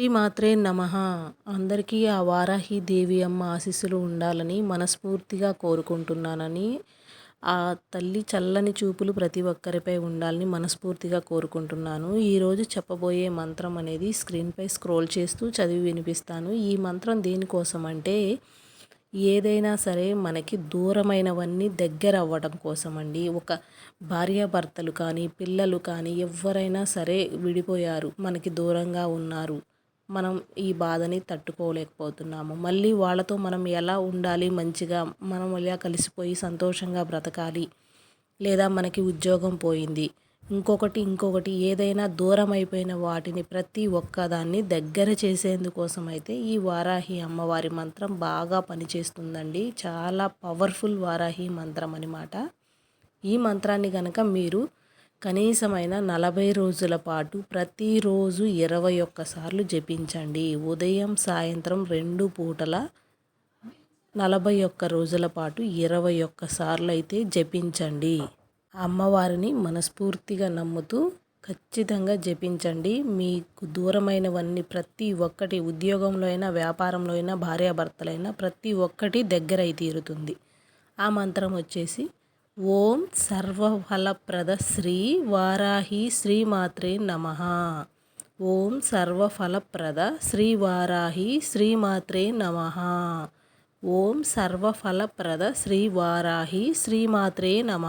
శ్రీమాత్రే నమ. అందరికీ ఆ వారాహి దేవి అమ్మ ఆశీస్సులు ఉండాలని మనస్ఫూర్తిగా కోరుకుంటున్నానని ఆ తల్లి చల్లని చూపులు ప్రతి ఒక్కరిపై ఉండాలని మనస్ఫూర్తిగా కోరుకుంటున్నాను. ఈరోజు చెప్పబోయే మంత్రం అనేది స్క్రీన్పై స్క్రోల్ చేస్తూ చదివి వినిపిస్తాను. ఈ మంత్రం దేనికోసం అంటే ఏదైనా సరే మనకి దూరమైనవన్నీ దగ్గర అవ్వడం కోసం అండి ఒక భార్యాభర్తలు కానీ పిల్లలు కానీ ఎవరైనా సరే విడిపోయారు మనకి దూరంగా ఉన్నారు. మనం ఈ బాధని తట్టుకోలేకపోతున్నాము. మళ్ళీ వాళ్ళతో మనం ఎలా ఉండాలి మంచిగా మనం ఎలా కలిసిపోయి సంతోషంగా బ్రతకాలి లేదా మనకి ఉద్యోగం పోయింది ఇంకొకటి ఇంకొకటి ఏదైనా దూరం అయిపోయిన వాటిని ప్రతి ఒక్కదాన్ని దగ్గర చేసేందుకోసం అయితే ఈ వారాహి అమ్మవారి మంత్రం బాగా పనిచేస్తుందండి. చాలా పవర్ఫుల్ వారాహి మంత్రం అనమాట ఈ మంత్రాన్ని కనుక మీరు కనీసమైన నలభై రోజుల పాటు ప్రతిరోజు ఇరవై ఒక్కసార్లు జపించండి. ఉదయం సాయంత్రం రెండు పూటల నలభై ఒక్క రోజుల పాటు ఇరవై ఒక్కసార్లు అయితే జపించండి. అమ్మవారిని మనస్ఫూర్తిగా నమ్ముతూ ఖచ్చితంగా జపించండి. మీకు దూరమైనవన్నీ ప్రతి ఒక్కటి ఉద్యోగంలో అయినా వ్యాపారంలో అయినా భార్యాభర్తలైనా ప్రతి ఒక్కటి దగ్గర అయి తీరుతుంది. ఆ మంత్రం వచ్చేసి ఓం సర్వఫలప్రద శ్రీ వారాహి శ్రీమాత్రే నమ. ఓం సర్వఫలప్రద శ్రీ వారాహి శ్రీమాత్రే నమ. ఓం సర్వఫలప్రద శ్రీ వారాహి శ్రీమాత్రే నమ.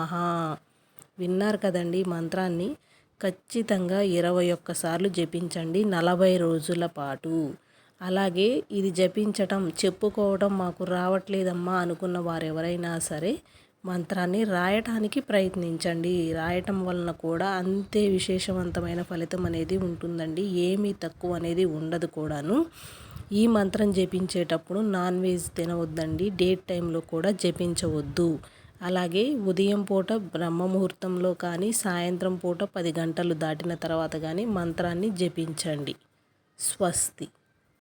విన్నారు కదండి మంత్రాన్ని? ఖచ్చితంగా ఇరవై ఒక్కసార్లు జపించండి నలభై రోజుల పాటు. అలాగే ఇది జపించటం చెప్పుకోవడం మాకు రావట్లేదమ్మా అనుకున్న వారు ఎవరైనా సరే మంత్రాన్ని రాయటానికి ప్రయత్నించండి. రాయటం వలన కూడా అంతే విశేషవంతమైన ఫలితం అనేది ఉంటుందండి. ఏమీ తక్కువ అనేది ఉండదు కూడాను. ఈ మంత్రం జపించేటప్పుడు నాన్ వెజ్ తినవద్దండి. డేట్ టైంలో కూడా జపించవద్దు. అలాగే ఉదయం పూట బ్రహ్మముహూర్తంలో కానీ సాయంత్రం పూట పది గంటలు దాటిన తర్వాత కానీ మంత్రాన్ని జపించండి. స్వస్తి.